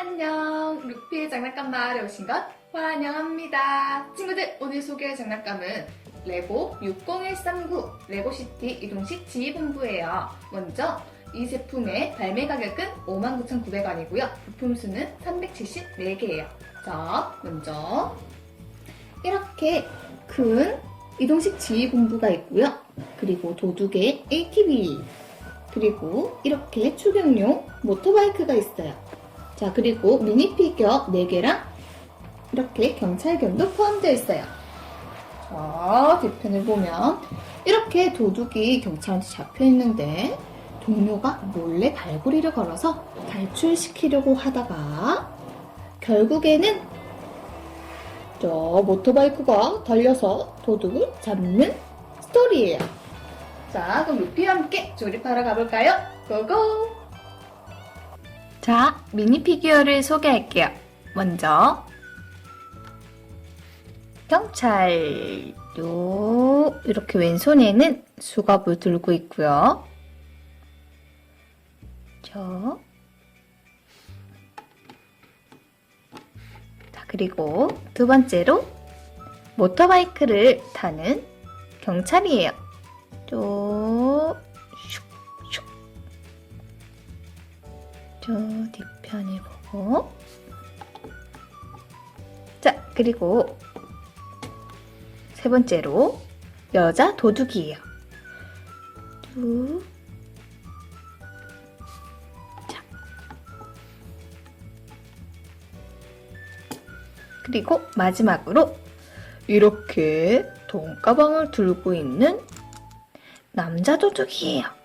안녕! 루피의 장난감 마을에 오신 것 환영합니다. 친구들, 오늘 소개할 장난감은 레고 60139 레고시티 이동식 지휘본부예요. 먼저 이 제품의 발매 가격은 59,900원이고요. 부품 수는 374개예요. 자, 먼저 이렇게 큰 이동식 지휘본부가 있고요. 그리고 도둑의 ATV 그리고 이렇게 추격용 모터바이크가 있어요. 자, 그리고 미니 피규어 4개랑 이렇게 경찰견도 포함되어 있어요. 자, 뒤편을 보면 이렇게 도둑이 경찰한테 잡혀 있는데 동료가 몰래 발고리를 걸어서 탈출시키려고 하다가 결국에는 저 모터바이크가 달려서 도둑을 잡는 스토리예요. 자, 그럼 루피와 함께 조립하러 가볼까요? 고고! 자, 미니 피규어를 소개할게요. 먼저 경찰 요 이렇게 왼손에는 수갑을 들고 있고요. 저. 자, 그리고 두 번째로 모터바이크를 타는 경찰이에요. 또 저 뒤편을 보고. 자 그리고 세 번째로 여자 도둑이에요. 뚝 자. 그리고 마지막으로 이렇게 돈가방을 들고 있는 남자 도둑이에요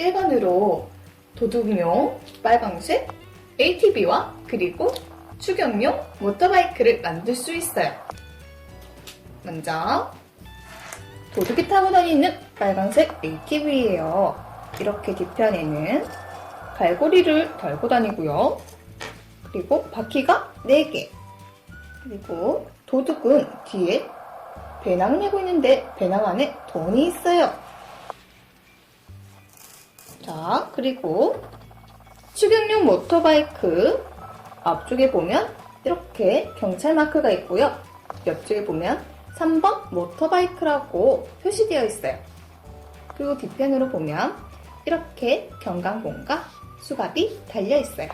일반으로 도둑용 빨강색 ATV와 그리고 추격용 모터바이크를 만들 수 있어요. 먼저 도둑이 타고 다니는 빨강색 ATV예요. 이렇게 뒤편에는 갈고리를 달고 다니고요. 그리고 바퀴가 4개. 그리고 도둑은 뒤에 배낭을 메고 있는데 배낭 안에 돈이 있어요. 자, 그리고 추격용 모터바이크 앞쪽에 보면 이렇게 경찰 마크가 있고요. 옆쪽에 보면 3번 모터바이크라고 표시되어 있어요. 그리고 뒤편으로 보면 이렇게 경광봉과 수갑이 달려 있어요.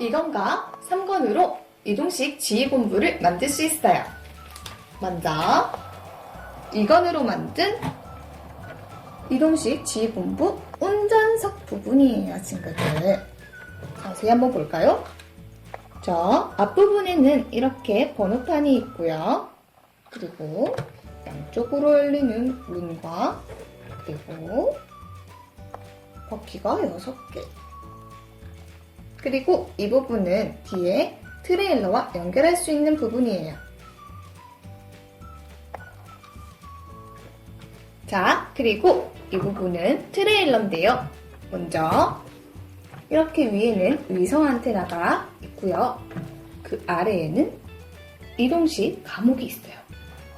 2건과 3건으로 이동식 지휘본부를 만들 수 있어요. 먼저 2건으로 만든 이동식 지휘본부 운전석 부분이에요, 친구들. 자세히 한번 볼까요? 자, 앞부분에는 이렇게 번호판이 있고요. 그리고 양쪽으로 열리는 문과 그리고 바퀴가 6개. 그리고 이 부분은 뒤에 트레일러와 연결할 수 있는 부분이에요. 자, 그리고 이 부분은 트레일러인데요. 먼저 이렇게 위에는 위성 안테나가 있고요. 그 아래에는 이동식 감옥이 있어요.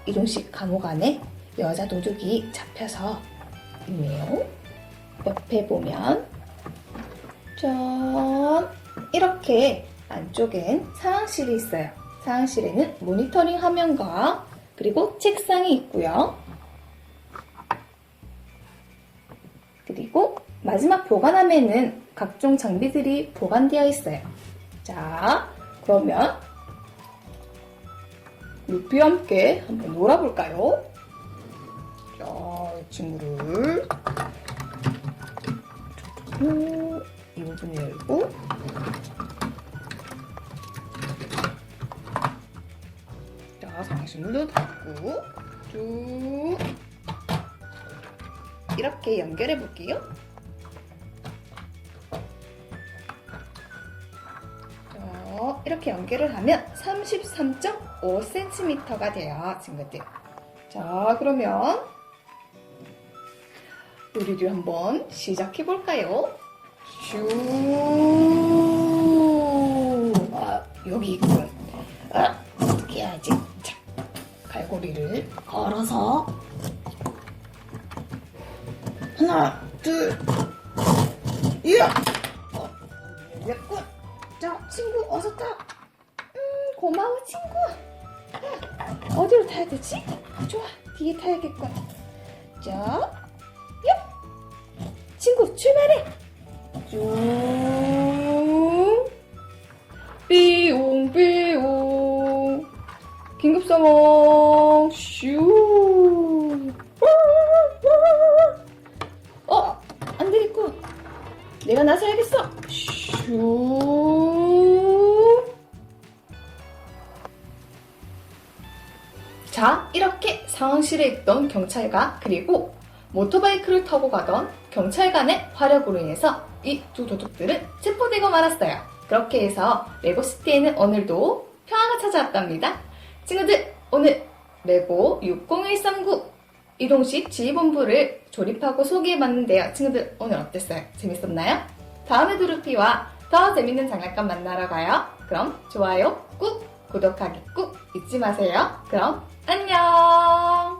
이동식 감옥 안에 여자 도둑이 잡혀서 있네요. 옆에 보면 짠 이렇게 안쪽엔 상황실이 있어요. 상황실에는 모니터링 화면과 그리고 책상이 있고요. 그리고 마지막 보관함에는 각종 장비들이 보관되어 있어요. 자, 그러면 루피와 함께 한번 놀아볼까요? 자, 이 친구를 음, 이 부분을 열고 자, 상신물도 닫고 쭉 이렇게 연결해 볼게요. 자, 이렇게 연결을 하면 33.5cm가 돼요, 친구들. 자, 그러면 우리도 한번 시작해 볼까요? 슈. 아, 여기 있군. 아, 어떻게 해야지? 자, 갈고리를 걸어서 하나, 둘, 이야! 어, 됐군. 자, 친구, 어서 타. 음, 고마워, 친구. 아, 어디로 타야 되지? 좋아, 뒤에 타야겠군. 자, 얍! 친구, 출발해! 쭉. 삐용, 삐용. 긴급 상황, 슈. 어, 안 되겠군. 내가 나서야겠어. 슈. 자, 이렇게 상황실에 있던 경찰과 그리고 모토바이크를 타고 가던 경찰관의 화력으로 인해서 이 두 도둑들은 체포되고 말았어요. 그렇게 해서 레고시티에는 오늘도 평화가 찾아왔답니다. 친구들, 오늘 레고 60139 이동식 지휘본부를 조립하고 소개해봤는데요. 친구들, 오늘 어땠어요? 재밌었나요? 다음에 두루피와 더 재밌는 장난감 만나러 가요. 그럼 좋아요 꾹, 구독하기 꾹 잊지 마세요. 그럼 안녕!